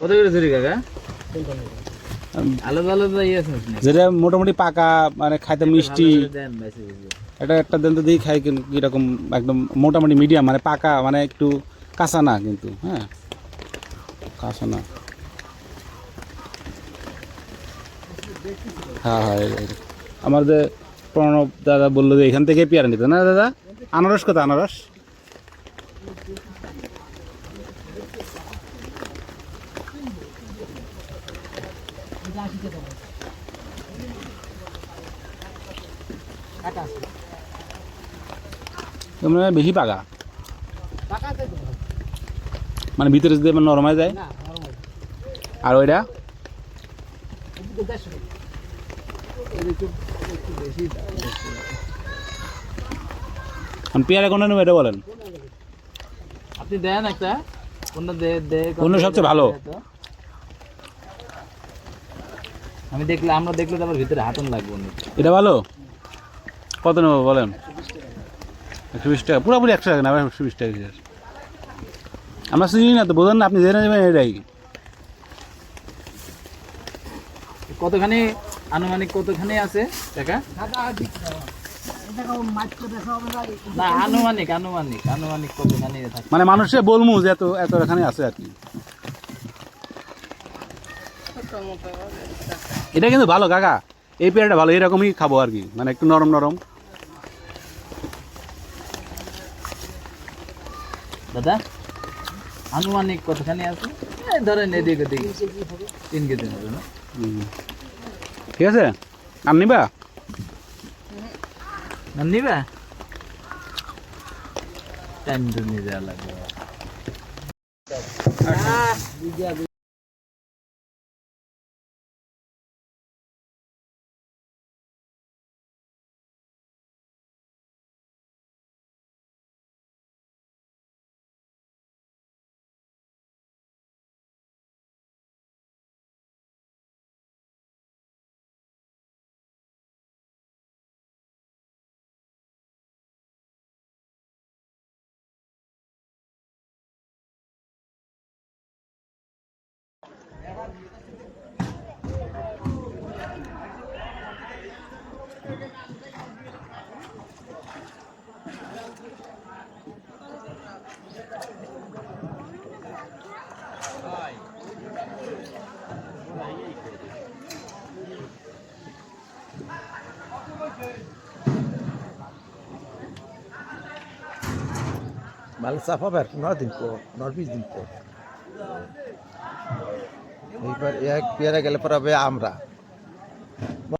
কত করে চুরি কাকা? আলাদা আলাদা ইয়ে আছে যেটা মোটামুটি পাকা মানে খাইতে মিষ্টি। এটা একটা দেন তো দিয়ে খাই কিন্তু কীরকম একদম মোটামুটি মিডিয়াম মানে পাকা মানে একটু কাঁচা না কিন্তু হ্যাঁ? কাঁচা না। হ্যাঁ হ্যাঁ। আমার যে প্রণব দাদা বলল যে এখান থেকে পেয়ারা নিতে না দাদা? আনারস কত আনারস? মানে বেশি পাকা? মানে ভিতরে যদি নরমায় যায়? আর ওইটা? মানে পেয়ারা কোনটা নেব এটা বলেন। আপনি দেন একটা। কোনটা কোনটা সবচেয়ে ভালো? দে তো। আমি দেখলে আমরা দেখলে তো আবার ভিতরে হাতন লাগবো এটা ভালো? কত নেব বলেন? একশো বিশ টাকা পুরোপুরি একশো টাকা না একশো বিশ টাকা আমরা চিনি না তো বোঝেন না আপনি জেনে নেবেন এটাই। কতখানি আনুমানিক কতখানি আছে টাকা? না আনুমানিক আনুমানিক আনুমানিক কতখানি মানে মানুষে বলমু যে এত এত এখানে আছে আর কি। এটা কিন্তু ভালো কাকা। এই পেয়ারটা ভালো এরকমই খাব আর কি মানে একটু নরম নরম। দাদা আনুমানিক কতখানি আছে? ধরেন এদিক ওদিক তিন কেজি হবে না? ঠিক আছে আর নিবা? না নিবে? টাইম তো নিয়ে যাওয়া লাগবে। মাল চাপাবার নয় দিন পর, নয় বিশ দিন পর। এইবার এক পেয়ারা গেলে পর আমরা।